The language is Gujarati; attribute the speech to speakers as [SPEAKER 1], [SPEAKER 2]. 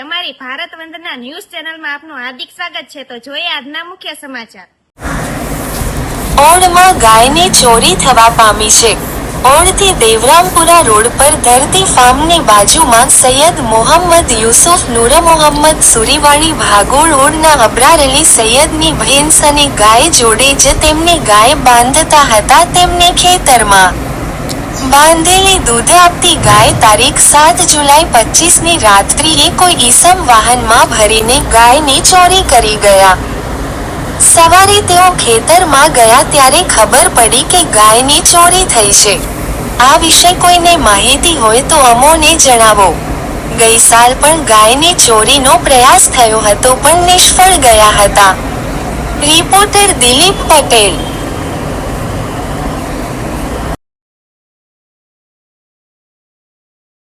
[SPEAKER 1] અમારી ભારત વંદના ન્યૂઝ ચેનલમાં આપનું હાર્દિક સ્વાગત છે. તો જોઈએ આજના મુખ્ય સમાચાર.
[SPEAKER 2] ઓણમાં ગાયની ચોરી થવા પામી છે. ઓણથી દેવરામપુરા રોડ પર ધરતી ફાર્મની બાજુમાં સૈયદ મોહમ્મદ યુસુફ, નૂર મોહમ્મદ સુરીવાળી ભાગોળ ઓળના અબરારેલી સૈયદની ભેંસ અને ગાય જોડે જ તેમને ગાય બાંધતા હતા તેમને ખેતરમાં બાંધેલી દૂધ આપતી ગાય તારીખ સાત જુલાઈ પચીસની રાત્રિએ કોઈ ઈસમ વાહનમાં ભરીને ગાયની ચોરી કરી ગયા. સવારે તેઓ ખેતરમાં ગયા ત્યારે ખબર પડી કે ગાયની ચોરી થઈ છે. આ વિશે કોઈને માહિતી હોય તો અમોને જણાવો. ગઈ સાલ પણ ગાયની ચોરીનો પ્રયાસ થયો હતો પણ નિષ્ફળ ગયા હતા. રિપોર્ટર દિલીપ પટેલ